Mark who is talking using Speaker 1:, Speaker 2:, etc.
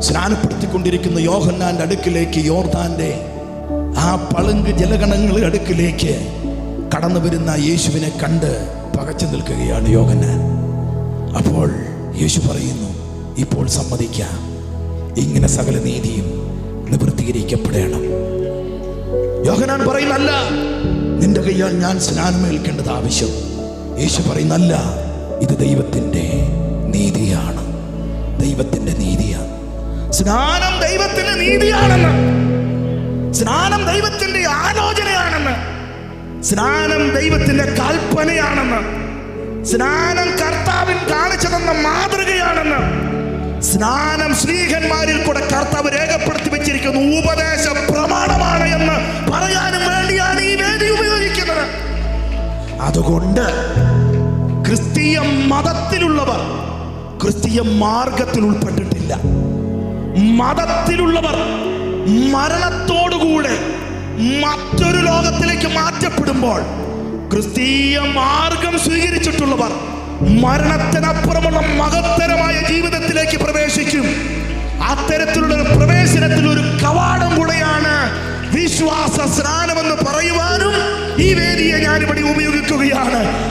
Speaker 1: സ്നാനപ്പെടുത്തിക്കൊണ്ടിരിക്കുന്ന യോഹന്നാന്റെ അടുക്കിലേക്ക് യോർദാന്റെ ആ പളുങ്ക് ജലഗണങ്ങളുടെ അടുക്കിലേക്ക് കടന്നു വരുന്ന യേശുവിനെ കണ്ട് പകച്ചു നിൽക്കുകയാണ് യോഹന്നാൻ. അപ്പോൾ യേശു പറയുന്നു ഇപ്പോൾ സമ്മതിക്കാം. ഇങ്ങനെ സകല നീതിയും നിവൃത്തീകരിക്കപ്പെടണം. യോഹനാൻ പറയുന്നല്ല നിന്റെ കയ്യാൽ ഞാൻ സ്നാനമേൽക്കേണ്ടത് ആവശ്യം. യേശു പറയുന്നല്ല ഇത് ദൈവത്തിന്റെ നീതിയാണ്. ദൈവത്തിന്റെ നീതിയാണ്. സ്നാനം ദൈവത്തിന്റെ നീതിയാണെന്ന്. സ്നാനം ദൈവത്തിന്റെ ആലോചനയാണെന്ന്. സ്നാനം ദൈവത്തിന്റെ കൽപ്പനയാണെന്ന്. സ്നാനം കർത്താവിൻ കാണിച്ചു തന്ന മാതൃകയാണെന്ന്. സ്നാനം സ്ത്രീകന്മാരിൽ കൂടെ കർത്താവ് രേഖപ്പെടുത്തി വെച്ചിരിക്കുന്ന ഉപദേശ പ്രമാണമാണ് എന്ന് പറയാനും വേണ്ടിയാണ് ഈ വേദി ഉപയോഗിക്കുന്നത്. അതുകൊണ്ട് ക്രിസ്തീയ മതത്തിലുള്ളവർ ക്രിസ്തീയ മാർഗത്തിൽ ഉൾപ്പെട്ടിട്ടില്ല. മതത്തിലുള്ളവർ മരണത്തോടുകൂടെ മറ്റൊരു ലോകത്തിലേക്ക് മാറ്റപ്പെടുമ്പോൾ ക്രിസ്തീയ മാർഗം സ്വീകരിച്ചിട്ടുള്ളവർ മരണത്തിനപ്പുറമുള്ള മഹത്തരമായ ജീവിതത്തിലേക്ക് പ്രവേശിക്കും. അത്തരത്തിലുള്ള ഒരു പ്രവേശനത്തിൽ ഒരു കവാടം കൂടെയാണ് വിശ്വാസ സ്നാനം എന്ന് പറയുവാനും ഈ വേദിയെ ഞാനിവിടെ ഉപയോഗിക്കുകയാണ്.